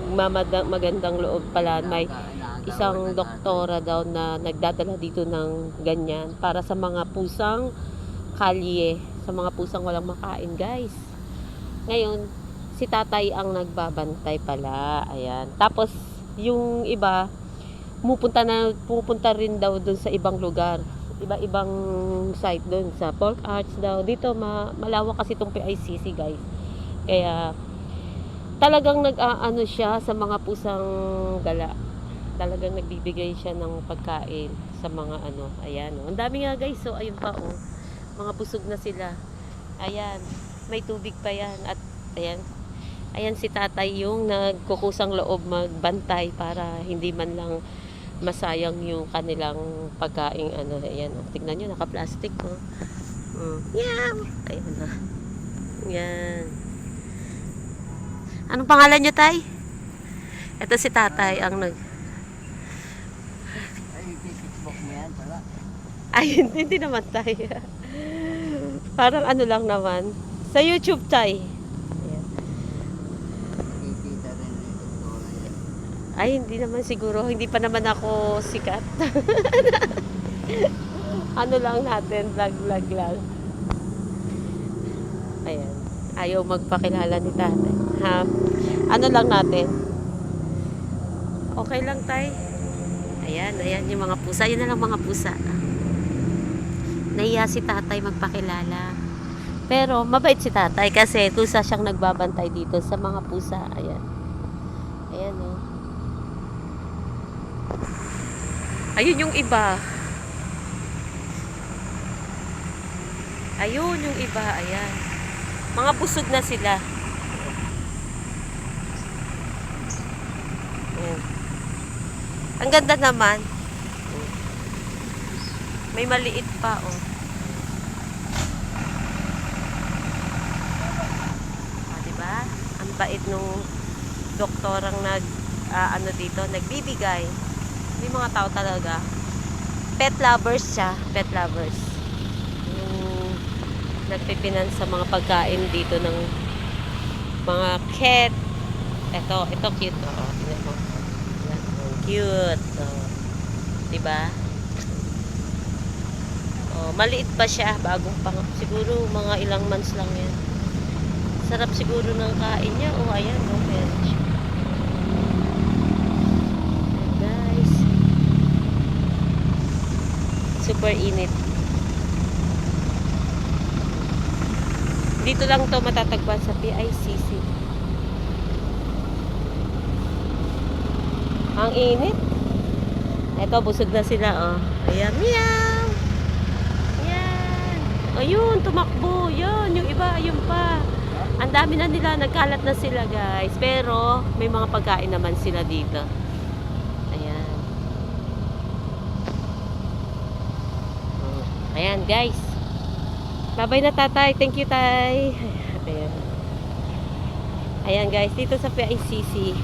nagmamagandang loob pala may isang doktora daw na nagdadala dito ng ganyan para sa mga pusang kalye, sa mga pusang walang makain, guys. Ngayon, si tatay ang nagbabantay pala. Ayan. Tapos, yung iba, pupunta na pupunta rin daw dun sa ibang lugar. Iba-ibang site dun sa Pork Arts daw. Dito ma malawak kasi itong PICC, guys. Kaya talagang nag-aano siya sa mga pusang gala. Talagang nagbibigay siya ng pagkain sa mga ano. Ayan, oh. Ang dami nga, guys. So, ayun pa, oh. Mga busog na sila. Ayan. May tubig pa yan. At, ayan. Ayan si tatay yung nagkukusang loob magbantay para hindi man lang masayang yung kanilang pagkain ano ayan oh. tignan nyo naka-plastic oh. Mm. Meow! Ayan na. Yan. Anong pangalan niyo, Tay? Ito si Tatay ang nag... Ay, hindi, hindi naman, Tay. Parang ano lang naman. Sa YouTube, Tay. Ay, hindi naman siguro. Hindi pa naman ako sikat. ano lang natin, vlog-vlog lang. Ayan. Ayaw magpakilala ni tatay. Ha? Ano lang natin? Okay lang, tay. Ayan, ayan yung mga pusa. Yun na lang mga pusa. Nahiya si tatay magpakilala. Pero mabait si tatay kasi tusa siyang nagbabantay dito sa mga pusa. Ayan. Ayan, oh. Ayun yung iba. Ayun yung iba, ayan. Mga busog na sila. Ayan. Ang ganda naman. May maliit pa, oh. Ah, diba? Ang bait nung doktorang nag, ah, ano dito, nagbibigay. May mga tao talaga. Pet lovers siya. Pet lovers. Nagpipinan sa mga pagkain dito ng mga cat. Ito, ito cute. Oo, tingnan mo. Cute. Oh. Diba? Oh, maliit pa siya. Bagong pang siguro mga ilang months lang yan. Sarap siguro ng kain niya. Oh, ayan. Oh, meron siya. Guys. Super init. Dito lang to matatagpuan sa PICC. Ang init. Ito, busog na sila, oh. Ayan, meow! Yan. Ayun, tumakbo. Yan, yung iba, ayun pa. Ang dami na nila, nagkalat na sila, guys. Pero, may mga pagkain naman sila dito. Ayan. Oh, Ayan, guys. Babay na tatay. Thank you, tay. Ayan. Ayan, guys. Dito sa PICC.